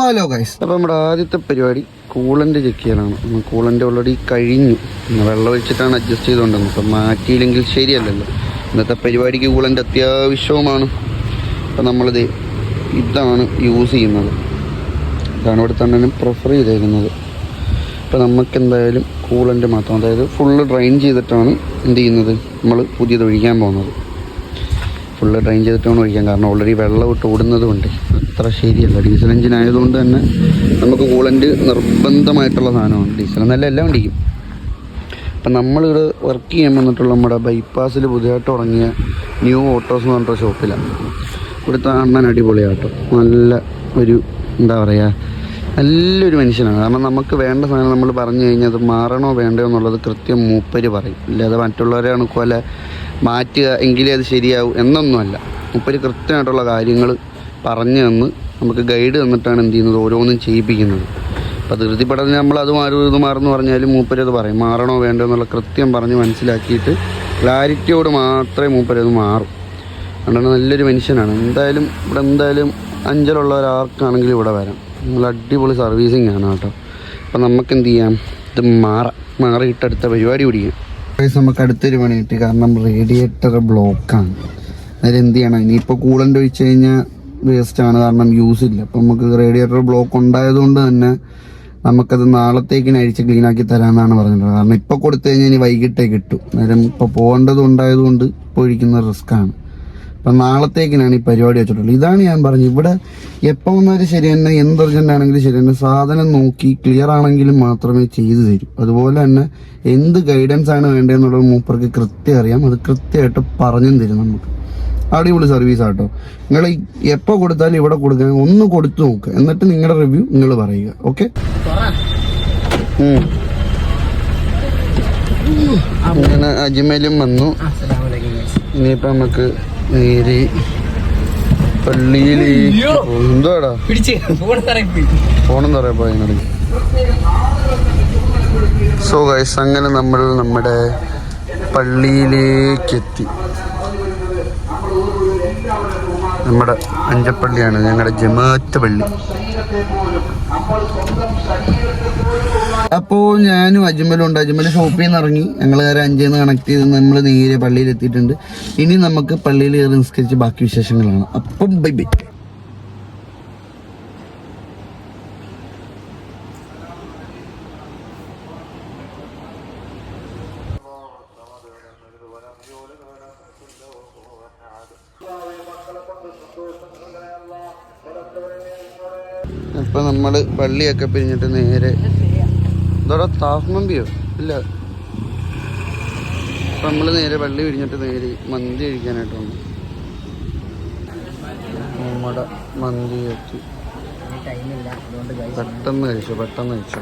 Hello guys അപ്പോൾ നമ്മുടെ ആദ്യത്തെ പരിപാടി കൂളന്റ് ചെക്ക് ചെയ്യാനാണ് കൂളന്റ് ഓൾറെഡി കഴിഞ്ഞു. വെള്ളം ഒഴിച്ചിട്ടാണ് അഡ്ജസ്റ്റ് ചെയ്തുകൊണ്ടിരുന്നത്. അപ്പം മാറ്റിയില്ലെങ്കിൽ ശരിയല്ലല്ലോ. ഇന്നത്തെ പരിപാടിക്ക് കൂളന്റ് അത്യാവശ്യവുമാണ്. അപ്പം നമ്മളിത് ഇതാണ് യൂസ് ചെയ്യുന്നത്. ഇതാണ് ഇവിടെ തന്നെ പ്രിഫർ ചെയ്തേക്കുന്നത്. അപ്പോൾ നമുക്ക് എന്തായാലും കൂളന്റ് മാത്രം അതായത് ഫുള്ള് ഡ്രൈൻ ചെയ്തിട്ടാണ് എന്ത് ചെയ്യുന്നത്? നമ്മൾ പുതിയത് ഒഴിക്കാൻ പോകുന്നത്. ഫുള്ള് ഡ്രെയിൻ ചെയ്തിട്ട് വേണം ഒഴിക്കാൻ. കാരണം ഓൾറെഡി വെള്ളം ഇട്ട് ഓടുന്നതുകൊണ്ട് അത്ര ശരിയല്ല. ഡീസൽ എഞ്ചിൻ ആയതുകൊണ്ട് തന്നെ നമുക്ക് കൂളന്റ് നിർബന്ധമായിട്ടുള്ള സാധനമാണ് ഡീസൽ എന്നല്ല എല്ലാം വണ്ടിക്കും അപ്പം നമ്മളിവിടെ വർക്ക് ചെയ്യാൻ വന്നിട്ടുള്ള നമ്മുടെ ബൈപ്പാസിൽ പുതിയതായിട്ട് തുടങ്ങിയ ന്യൂ ഓട്ടോസ് എന്ന് പറഞ്ഞിട്ട് ഷോപ്പിലാണ് ഇവിടുത്തെ അണ്ണൻ അടിപൊളിയാട്ടോ. നല്ല ഒരു എന്താ പറയുക നല്ലൊരു മനുഷ്യനാണ്. കാരണം നമുക്ക് വേണ്ട സാധനം നമ്മൾ പറഞ്ഞു കഴിഞ്ഞാൽ അത് മാറണോ വേണ്ടയോ എന്നുള്ളത് കൃത്യം മൂപ്പര് പറയും. അല്ലാതെ മറ്റുള്ളവരെ കൊല മാറ്റുക എങ്കിലേ അത് ശരിയാവും എന്നൊന്നുമല്ല. മുപ്പര് കൃത്യമായിട്ടുള്ള കാര്യങ്ങൾ പറഞ്ഞു തന്ന് നമുക്ക് ഗൈഡ് തന്നിട്ടാണ് എന്ത് ചെയ്യുന്നത് ഓരോന്നും ചെയ്യിപ്പിക്കുന്നത്. അപ്പോൾ പഠനം നമ്മൾ അത് മാറും ഇത് മാറുമെന്ന് പറഞ്ഞാലും മൂപ്പരത് പറയും. മാറണോ വേണ്ടോ എന്നുള്ള കൃത്യം പറഞ്ഞ് മനസ്സിലാക്കിയിട്ട് ക്ലാരിറ്റിയോട് മാത്രമേ മൂപ്പരത് മാറും. അതുകൊണ്ട് നല്ലൊരു മനുഷ്യനാണ്. എന്തായാലും ഇവിടെ എന്തായാലും അഞ്ചലുള്ള ഒരാൾക്കാണെങ്കിലും ഇവിടെ വരാം. നിങ്ങൾ അടിപൊളി സർവീസിങ് ആണ് കേട്ടോ. അപ്പം നമുക്ക് എന്ത് ചെയ്യാം? ഇത് മാറാം. മാറിയിട്ട് അടുത്ത പരിപാടി പിടിക്കാം. നമുക്ക് അടുത്തൊരു പണി കിട്ടി. കാരണം റേഡിയേറ്റർ ബ്ലോക്കാണ് അതായത് എന്ത് ചെയ്യണം? ഇനിയിപ്പോൾ കൂളന്റ് ഒഴിച്ച് കഴിഞ്ഞാൽ വേസ്റ്റ് ആണ്. കാരണം യൂസ് ഇല്ല. അപ്പം നമുക്ക് റേഡിയേറ്റർ ബ്ലോക്ക് ഉണ്ടായതുകൊണ്ട് തന്നെ നമുക്കത് നാളത്തേക്കിന് അഴിച്ച് ക്ലീൻ ആക്കി തരാമെന്നാണ് പറഞ്ഞിട്ടുള്ളത്. കാരണം ഇപ്പോൾ കൊടുത്തു കഴിഞ്ഞാൽ ഇനി വൈകിട്ടേ കിട്ടും. നേരം ഇപ്പോൾ പോകേണ്ടത് ഉണ്ടായതുകൊണ്ട് ഇപ്പോൾ ഒഴിക്കുന്ന റിസ്ക് ആണ്. അപ്പം നാളത്തേക്കിനാണ് ഈ പരിപാടി വെച്ചിട്ടുള്ളത്. ഇതാണ് ഞാൻ പറഞ്ഞത്. ഇവിടെ എപ്പോൾ വന്നാലും ശരി തന്നെ എന്ത് അർജന്റ് ആണെങ്കിലും ശരി തന്നെ സാധനം നോക്കി ക്ലിയർ ആണെങ്കിലും മാത്രമേ ചെയ്തു തരൂ. അതുപോലെ തന്നെ എന്ത് ഗൈഡൻസ് ആണ് വേണ്ടതെന്നുള്ളത് മൂപ്പർക്ക് കൃത്യം അറിയാം. അത് കൃത്യമായിട്ട് പറഞ്ഞും തരും നമുക്ക്. അടിപൊളി സർവീസ് ആട്ടോ. നിങ്ങൾ എപ്പോൾ കൊടുത്താലും ഇവിടെ കൊടുക്കാൻ ഒന്ന് കൊടുത്തു നോക്ക് എന്നിട്ട് നിങ്ങളുടെ റിവ്യൂ നിങ്ങൾ പറയുക. ഓക്കെ അങ്ങനെ അജ്മലും വന്നു. ഇനിയിപ്പോ നമുക്ക് നേരെ പള്ളിയിൽ ഫോണെന്ന് സോ ഗൈസ് അങ്ങനെ നമ്മൾ നമ്മുടെ പള്ളിയിലേക്ക് എത്തി. നമ്മുടെ അഞ്ചപ്പള്ളിയാണ് ഞങ്ങളുടെ ജമാഅത്ത് പള്ളി. അപ്പോൾ ഞാനും അജ്മലും ഉണ്ട്. അജ്മൽ ഷോപ്പിൽ നിന്ന് ഇറങ്ങി. ഞങ്ങൾ നേരെ അഞ്ചിൽ നിന്ന് കണക്ട് ചെയ്ത് നമ്മൾ നേരെ പള്ളിയിൽ എത്തിയിട്ടുണ്ട്. ഇനി നമുക്ക് പള്ളിയിൽ കയറി നിസ്കരിച്ച് ബാക്കി വിശേഷങ്ങളാണ്. അപ്പം ബൈ ബൈ ഇപ്പം നമ്മൾ പള്ളിയൊക്കെ പിരിഞ്ഞിട്ട് നേരെ ഇതോടെ താഫ് മന്തിയോ ഇല്ല. അപ്പം നമ്മൾ നേരെ വെള്ളി പിരിഞ്ഞിട്ട് നേരെ മന്തി കഴിക്കാനായിട്ട് വന്നു. നമ്മുടെ മന്തി എത്തി പെട്ടെന്ന് കഴിച്ചു പെട്ടെന്ന് കഴിച്ചു.